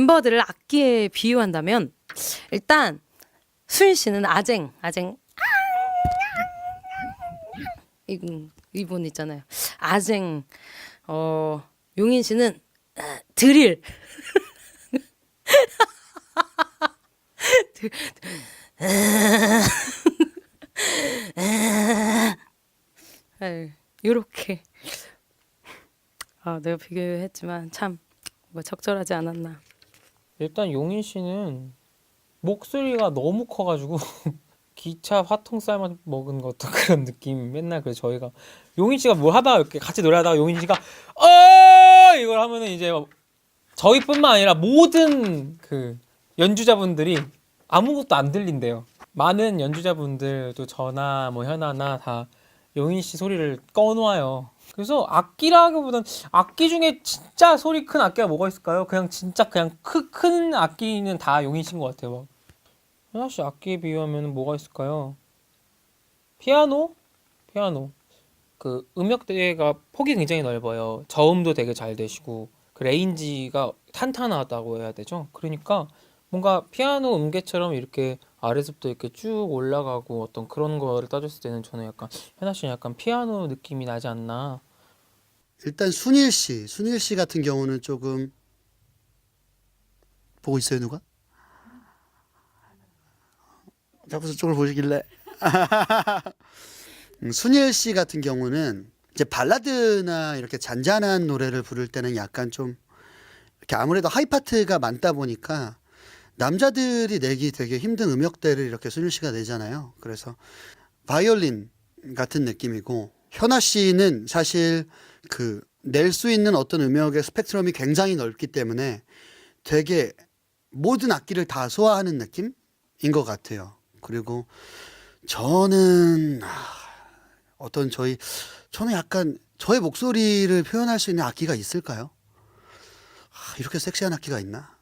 멤버들을 악기에 비유한다면 일단 수인 씨는 아쟁, 아쟁. 이분 이분 있잖아요. 아쟁. 어 용인 씨는 아, 드릴. 드- 네, 요렇게 아 내가 비교했지만 참 뭐 적절하지 않았나. 일단 용인 씨는 목소리가 너무 커가지고 기차 화통 쌀만 먹은 것 같은 그런 느낌 맨날 그래 저희가 용인 씨가 뭘 하다가 이렇게 같이 노래하다가 용인 씨가 어 이걸 하면은 이제 저희뿐만 아니라 모든 그 연주자분들이 아무것도 안 들린대요. 많은 연주자분들도 저나 뭐 현아나 다 용인 씨 소리를 꺼놓아요. 그래서 악기라기보단 악기 중에 진짜 소리 큰 악기가 뭐가 있을까요? 그냥 진짜 그냥 크, 큰 악기는 다 용인 씨인 것 같아요. 막. 현아 씨 악기에 비유하면 뭐가 있을까요? 피아노? 피아노. 그 음역대가 폭이 굉장히 넓어요. 저음도 되게 잘 되시고 그 레인지가 탄탄하다고 해야 되죠. 그러니까 뭔가 피아노 음계처럼 이렇게 아래서부터 이렇게 쭉 올라가고 어떤 그런 거를 따졌을 때는 저는 약간 현아 씨는 약간 피아노 느낌이 나지 않나. 일단 순일 씨, 순일 씨 같은 경우는 조금 보고 있어요 누가? 자꾸 저쪽을 보시길래 음, 순일 씨 같은 경우는 이제 발라드나 이렇게 잔잔한 노래를 부를 때는 약간 좀 이렇게 아무래도 하이 파트가 많다 보니까 남자들이 내기 되게 힘든 음역대를 이렇게 순일 씨가 내잖아요. 그래서 바이올린 같은 느낌이고 현아 씨는 사실 그 낼 수 있는 어떤 음역의 스펙트럼이 굉장히 넓기 때문에 되게 모든 악기를 다 소화하는 느낌인 것 같아요. 그리고 저는 아, 어떤 저희 저는 약간 저의 목소리를 표현할 수 있는 악기가 있을까요? 아, 이렇게 섹시한 악기가 있나?